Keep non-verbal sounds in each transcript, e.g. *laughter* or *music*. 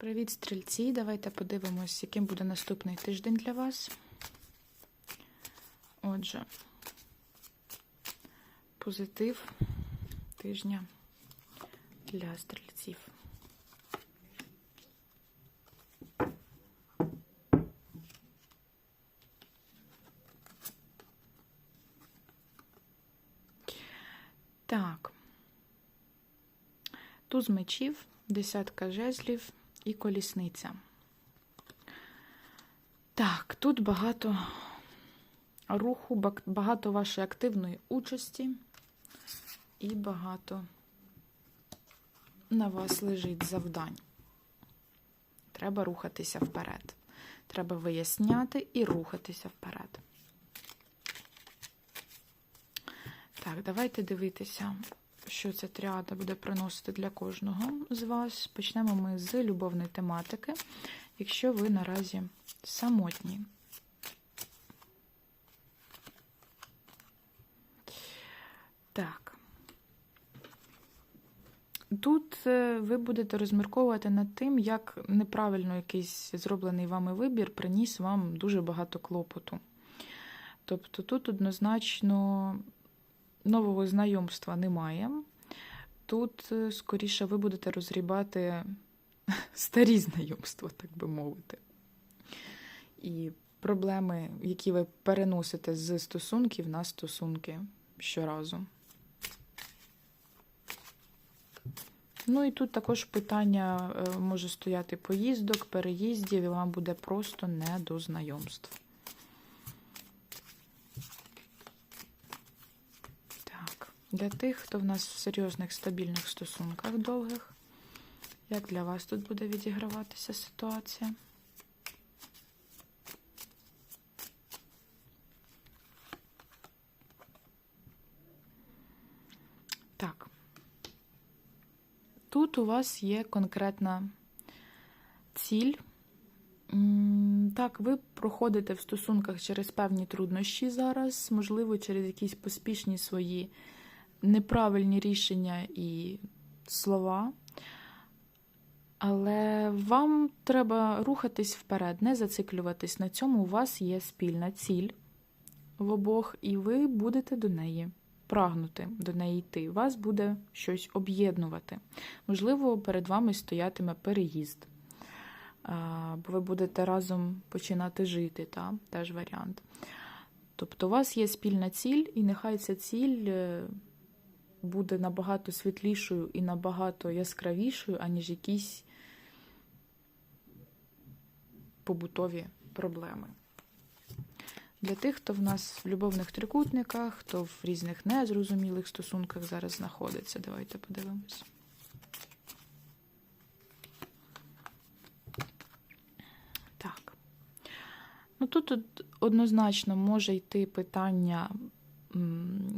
Привіт, стрільці! Давайте подивимось, яким буде наступний тиждень для вас. Отже, позитив тижня для стрільців. Так. Туз мечів, десятка жезлів і колісниця. Так, тут багато руху, багато вашої активної участі і багато на вас лежить завдань. Треба рухатися вперед. Треба виясняти і рухатися вперед. Так, давайте дивитися, що ця тріада буде приносити для кожного з вас. Почнемо ми з любовної тематики, якщо ви наразі самотні. Так. Тут е, ви будете розмірковувати над тим, як неправильно якийсь зроблений вами вибір приніс вам дуже багато клопоту. Тобто тут однозначно нового знайомства немає. Тут, е, скоріше, ви будете розрібати *laughs* старі знайомства, так би мовити. І проблеми, які ви переносите з стосунків на стосунки щоразу. Ну і тут також питання е, може стояти поїздок, переїздів, і вам буде просто не до знайомств. Так, для тих, хто в нас в серйозних стабільних стосунках довгих, як для вас тут буде відіграватися ситуація? Так. Тут у вас є конкретна ціль. Так, ви проходите в стосунках через певні труднощі зараз, можливо, через якісь поспішні свої неправильні рішення і слова. Але вам треба рухатись вперед, не зациклюватись на цьому. У вас є спільна ціль в обох, і ви будете до неї прагнути до неї йти. Вас буде щось об'єднувати. Можливо, перед вами стоятиме переїзд, бо ви будете разом починати жити, та? теж варіант. Тобто, у вас є спільна ціль, і нехай ця ціль е, буде набагато світлішою і набагато яскравішою, аніж якісь побутові проблеми. Для тих, хто в нас в любовних трикутниках, хто в різних незрозумілих стосунках зараз знаходиться. Давайте подивимось. Так. Ну тут, однозначно може йти питання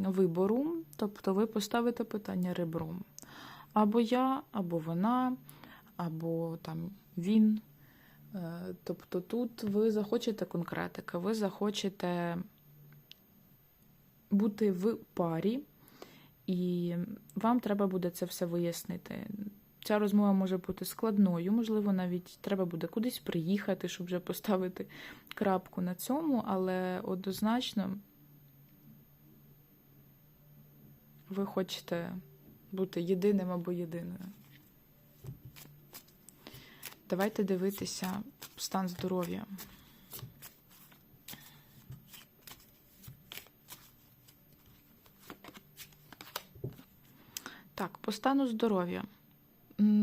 вибору, тобто ви поставите питання ребром. Або я, або вона, або там він. Е, Тобто тут ви захочете конкретика, ви захочете бути в парі, і вам треба буде це все вияснити. Ця розмова може бути складною, можливо, навіть треба буде кудись приїхати, щоб вже поставити крапку на цьому, але однозначно ви хочете бути єдиним або єдиною. Давайте дивитися стан здоров'я. Так, по стану здоров'я.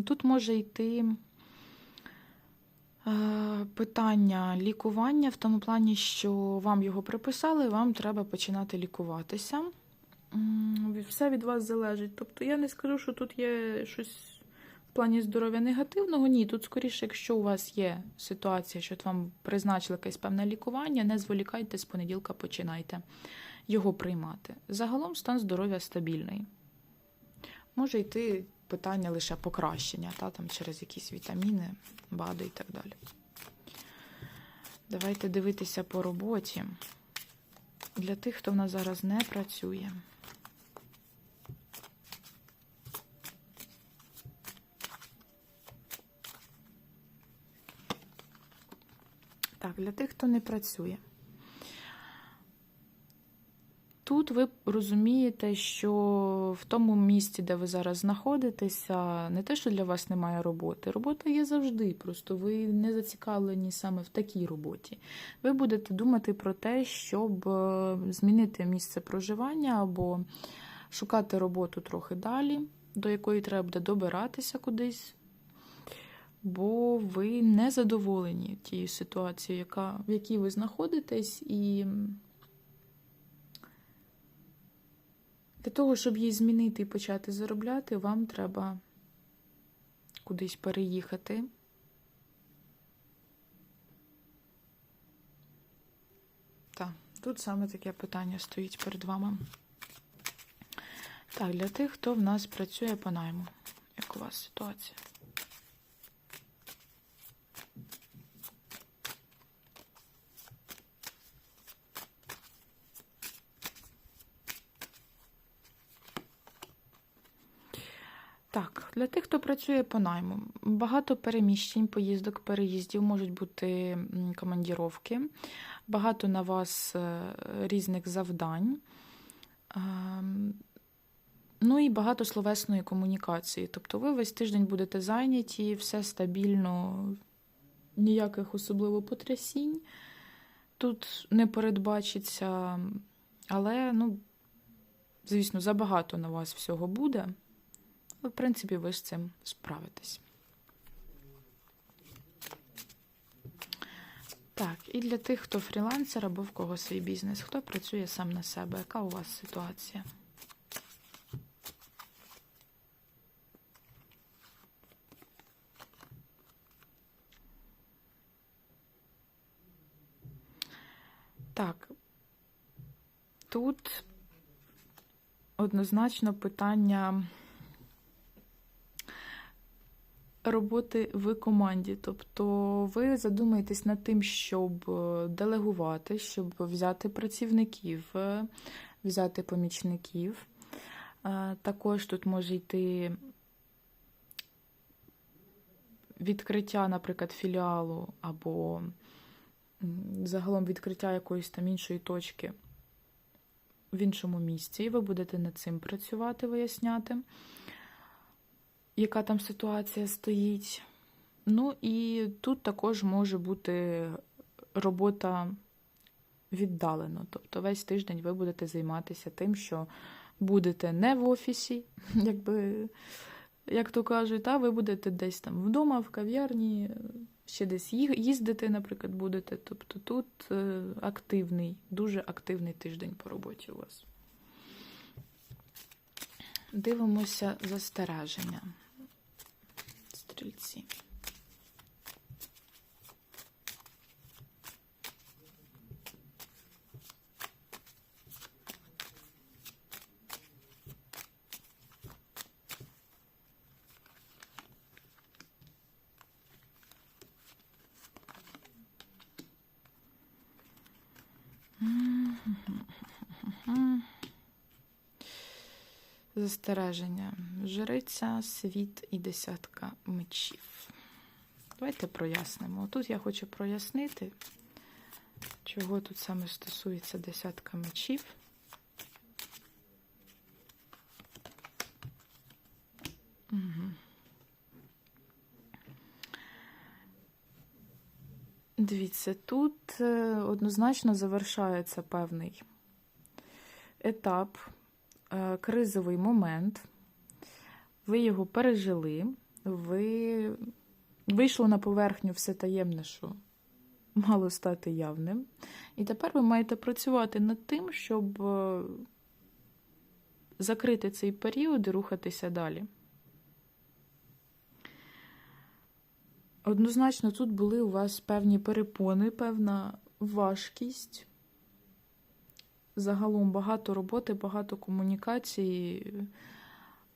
Тут може йти е, питання лікування в тому плані, що вам його приписали, вам треба починати лікуватися. Все від вас залежить. Тобто я не скажу, що тут є щось в плані здоров'я негативного. Ні, тут скоріше, якщо у вас є ситуація, що вам призначили якесь певне лікування, не зволікайте з понеділка, починайте його приймати. Загалом стан здоров'я стабільний. Може йти питання лише покращення, та, там, через якісь вітаміни, БАДи і так далі. Давайте дивитися по роботі. Для тих, хто в нас зараз не працює. Так, для тих, хто не працює. Тут ви розумієте, що в тому місці, де ви зараз знаходитеся, не те, що для вас немає роботи. Робота є завжди, просто ви не зацікавлені саме в такій роботі. Ви будете думати про те, щоб е, змінити місце проживання або шукати роботу трохи далі, до якої треба буде добиратися кудись. Бо ви не задоволені тією ситуацією, яка, в якій ви знаходитесь, і для того, щоб її змінити і почати заробляти, вам треба кудись переїхати. Так, тут саме таке питання стоїть перед вами. Так, для тих, хто в нас працює по найму. Як у вас ситуація? Так, для тих, хто працює по найму, багато переміщень, поїздок, переїздів можуть бути командіровки, багато на вас е, різних завдань. Ем, Ну і багато словесної комунікації. Тобто ви весь тиждень будете зайняті, все стабільно, ніяких особливо потрясінь тут не передбачиться. Але, ну, звісно, забагато на вас всього буде. Але, в принципі, ви з цим справитесь. Так, і для тих, хто фрілансер або в кого свій бізнес, хто працює сам на себе, яка у вас ситуація? Так, тут однозначно питання роботи в команді. Тобто ви задумаєтесь над тим, щоб е, делегувати, щоб взяти працівників, е, взяти помічників. Е, Також тут може йти відкриття, наприклад, філіалу або загалом відкриття якоїсь там іншої точки в іншому місці, і ви будете над цим працювати, виясняти, яка там ситуація стоїть. Ну і тут також може бути робота віддалено. Тобто весь тиждень ви будете займатися тим, що будете не в офісі, *laughs* якби, як то кажуть, а ви будете десь там вдома, в кав'ярні, ще десь їздити, наприклад, будете. Тобто тут е, активний, дуже активний тиждень по роботі у вас. Дивимося застереження. Стрільці. Застереження. Жриця, світ і десятка мечів. Давайте прояснимо. Тут я хочу прояснити, чого тут саме стосується десятка мечів. Угу. Дивіться, тут е, однозначно завершається певний етап, е, кризовий момент. Ви його пережили, ви вийшло на поверхню все таємне, що мало стати явним. І тепер ви маєте працювати над тим, щоб е, закрити цей період і рухатися далі. Однозначно, тут були у вас певні перепони, певна важкість. Загалом багато роботи, багато комунікації,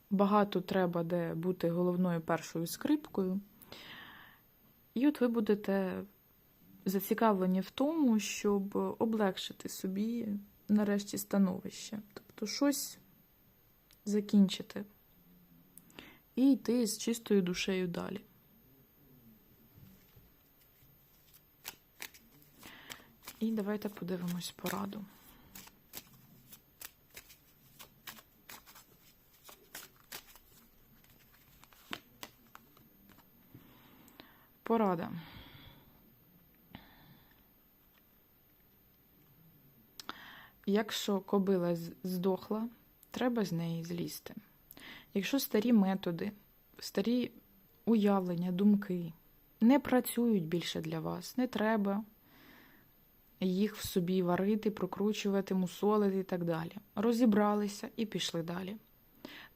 багато треба де бути головною першою скрипкою. І от ви будете зацікавлені в тому, щоб облегшити собі нарешті становище. Тобто щось закінчити і йти з чистою душею далі. І давайте подивимось пораду. Порада. Якщо кобила здохла, треба з неї злізти. Якщо старі методи, старі уявлення, думки не працюють більше для вас, не треба їх в собі варити, прокручувати, мусолити і так далі. Розібралися і пішли далі.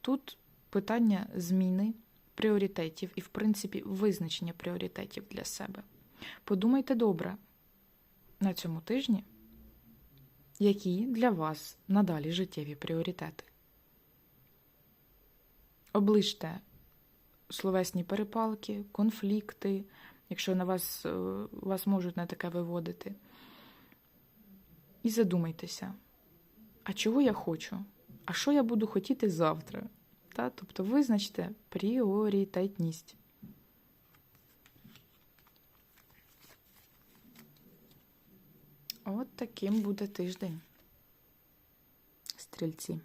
Тут питання зміни пріоритетів і, в принципі, визначення пріоритетів для себе. Подумайте добре на цьому тижні, які для вас надалі життєві пріоритети. Оближте словесні перепалки, конфлікти, якщо на вас, е, вас можуть на таке виводити. І задумайтеся, а чого я хочу? А що я буду хотіти завтра? Та? Тобто визначте пріоритетність. От таким буде тиждень. Стрільці.